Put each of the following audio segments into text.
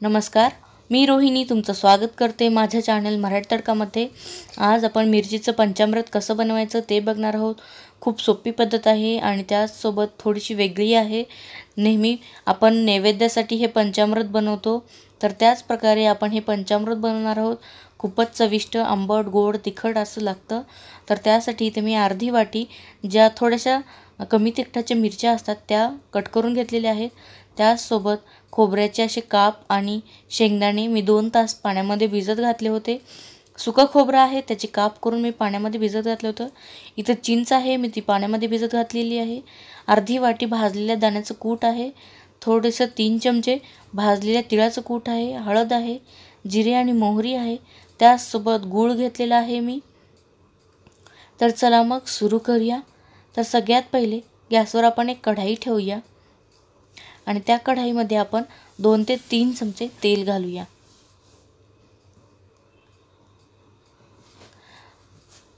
नमस्कार मी रोहिणी तुमचं स्वागत करते माझ्या चॅनल मराठी तडकामध्ये. आज आपण मिरचीचं पंचामृत कसं बनवायचं ते बघणार आहोत. खूप सोपी पद्धत आहे आणि त्याचसोबत थोडीशी वेगळी आहे. नेहमी आपण नैवेद्यासाठी हे पंचामृत बनवतो. तर त्याच प्रकारे आपण हे पंचामृत बनवणार आहोत. खूपच चविष्ट आंबट गोड तिखट असं लागतं. तर त्यासाठी इथे मी अर्धी वाटी ज्या थोड्याशा कमी तिखटाच्या मिरच्या असतात त्या कट करून घेतलेल्या आहेत. त्याचसोबत खोबऱ्याचे असे काप आणि शेंगदाणे मी दोन तास पाण्यामध्ये भिजत घातले होते. सुकं खोबरं आहे त्याचे काप करून मी पाण्यामध्ये भिजत घातलं होतं. इथं चिंच आहे मी ती पाण्यामध्ये भिजत घातलेली आहे. अर्धी वाटी भाजलेल्या दाण्याचं कूट आहे. थोडेसं तीन चमचे भाजलेल्या तिळाचं कूट आहे. हळद आहे जिरे आणि मोहरी आहे. त्याचसोबत गूळ घेतलेला आहे मी. तर चला मग सुरू करूया. तर सगळ्यात पहिले गॅसवर आपण एक कढाई ठेवूया. आणि त्या कढाईमध्ये आपण दोन ते तीन चमचे तेल घालूया.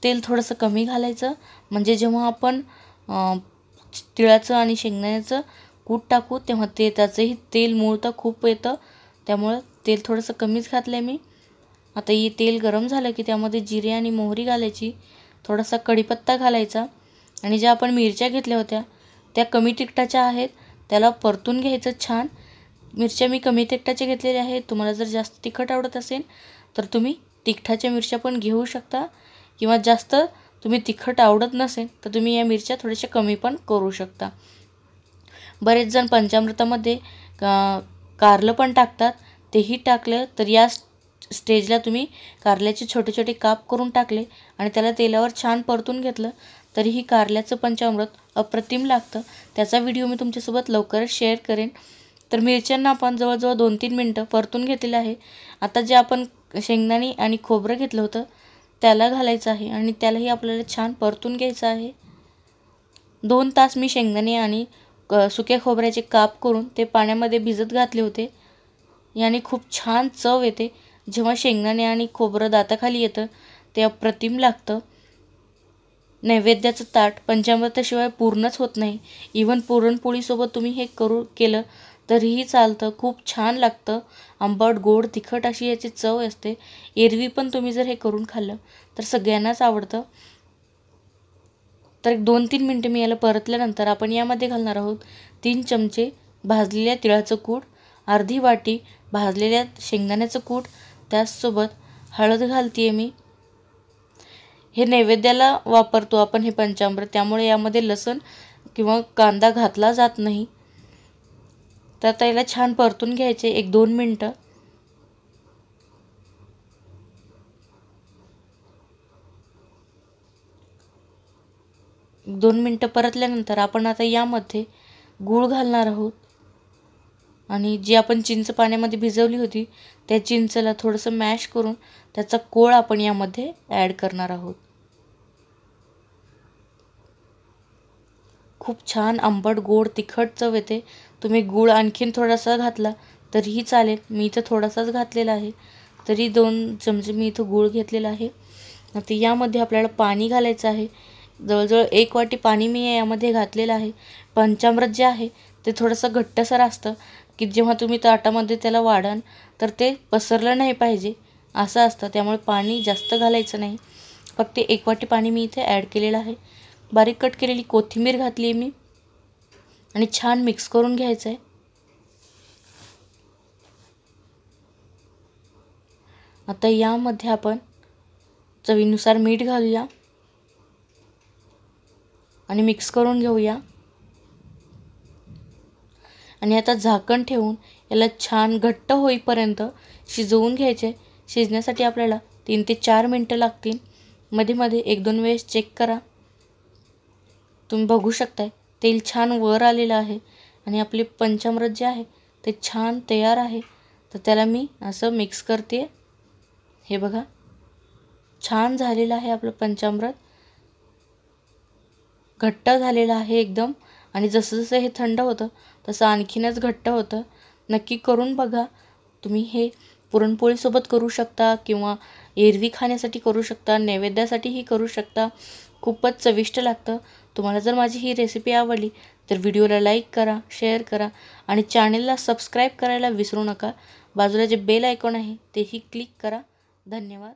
तेल थोडंसं कमी घालायचं. म्हणजे जेव्हा आपण तिळाचं आणि शेंगदाण्याचं कूट टाकू तेव्हा ते त्याचंही तेल मुळतं खूप येतं. त्यामुळं तेल थोडंसं कमीच घातलं आहे मी. आता हे तेल गरम झालं की त्यामध्ये जिरे आणि मोहरी घालायची. थोडासा कढीपत्ता घालायचा. आणि ज्या आपण मिरच्या घेतल्या होत्या त्या कमी तिखटाच्या आहेत. त्याला परतून घ्यायचं छान. मिरच्या मी कमी तिखटाच्या घेतलेल्या आहेत. तुम्हाला जर जास्त तिखट आवडत असेल तर तुम्ही तिखटाच्या मिरच्या पण घेऊ शकता. किंवा जास्त तुम्ही तिखट आवडत नसेल तर तुम्ही या मिरच्या थोड्याशा कमी पण करू शकता. बरेच जण पंचामृतामध्ये कारलं पण टाकतात. तेही टाकलं तर या स्टेजला तुम्ही कारल्याचे छोटे छोटे काप करून टाकले आणि त्याला तेलावर छान परतून घेतलं तरीही कारल्याचं पंचामृत अप्रतिम लागतं. त्याचा व्हिडिओ मी तुमच्यासोबत लवकरच शेअर करेन. तर मिरच्यांना आपण जवळजवळ दोन तीन मिनटं परतून घेतलेलं आहे. आता जे आपण शेंगदाणे आणि खोबरं घेतलं होतं त्याला घालायचं आहे आणि त्यालाही आपल्याला छान परतून घ्यायचं आहे. दोन तास मी शेंगदाणे आणि सुक्या खोबऱ्याचे काप करून ते पाण्यामध्ये भिजत घातले होते. याने खूप छान चव येते. जेव्हा शेंगदाणे आणि खोबरं दाताखाली येतं ते अप्रतिम लागतं. नैवेद्याचं ताट पंचामृताशिवाय पूर्णच होत नाही. इवन पुरणपोळीसोबत तुम्ही हे करू केलं तरीही चालतं. खूप छान लागतं. आंबट गोड तिखट अशी याची चव असते. एरवी पण तुम्ही जर हे करून खाल्लं तर सगळ्यांनाच आवडतं. तर एक दोन तीन मिनटं मी याला परतल्यानंतर आपण यामध्ये घालणार आहोत तीन चमचे भाजलेल्या तिळाचं कूट अर्धी वाटी भाजलेल्या शेंगदाण्याचं कूट. त्याचसोबत हळद घालते आहे मी. हे नैवेद्याला वापरतो आपण हे पंचामृत. त्यामुळे यामध्ये लसूण किंवा कांदा घातला जात नाही. तर आता याला छान परतून घ्यायचे एक दोन मिनटं. दोन मिनटं परतल्यानंतर आपण आता यामध्ये गूळ घालणार आहोत. आणि जी आपण चिंच पाण्यामध्ये भिजवली होती त्या चिंचला थोडंसं मॅश करून त्याचा कोळ आपण यामध्ये ॲड करणार आहोत. खूप छान आंबट गोड तिखट चव येते. तुम्ही गूळ आणखीन थोडासा घातला तरीही चालेल. मी इथं थोडासाच घातलेला आहे. तरी दोन चमचे मी इथं गूळ घेतलेला आहे. आता यामध्ये आपल्याला पाणी घालायचं आहे. जवळजवळ एक वाटी पाणी मी यामध्ये घातलेलं आहे. पंचामृत जे आहे ते थोडंसं घट्टसर असतं. की जेव्हा तुम्ही ताटामध्ये त्याला वाढाल तर ते पसरलं नाही पाहिजे. असं असतं. त्यामुळे पाणी जास्त घालायचं नाही. फक्त एक वाटी पाणी मी इथे ॲड केलेलं आहे. बारीक कट केलेली कोथिंबीर घातली आहे मी. आणि छान मिक्स करून घ्यायचं आहे. आता यामध्ये आपण चवीनुसार मीठ घालूया. आणि मिक्स करून घेऊया. आणि आता झाकण ठेवून याला छान घट्ट होईपर्यंत शिजवून घ्यायचे. शिजण्यासाठी आपल्याला तीन ते चार मिनटं लागतील. मध्ये मध्ये एक दोन वेळेस चेक करा. तुम्ही बघू शकताय तेल छान वर आलेलं आहे आणि आपले पंचामृत जे आहे ते छान तयार आहे. तर त्याला मी असं मिक्स करते हे बघा छान झालेलं आहे आपलं पंचामृत. घट्ट झालेलं आहे एकदम. आणि जसं जसं हे थंड होतं तसं आणखीनच घट्ट होतं. नक्की करून बघा. तुम्ही हे पुरणपोळीसोबत करू शकता किंवा एरवी खाण्यासाठी करू शकता नैवेद्यासाठीही करू शकता. खूपच चविष्ट लागतं. तुम्हाला जर माझी ही रेसिपी आवडली तर व्हिडिओला लाईक करा शेअर करा आणि चॅनेलला सबस्क्राईब करायला विसरू नका. बाजूला जे बेल आयकॉन आहे तेही क्लिक करा. धन्यवाद.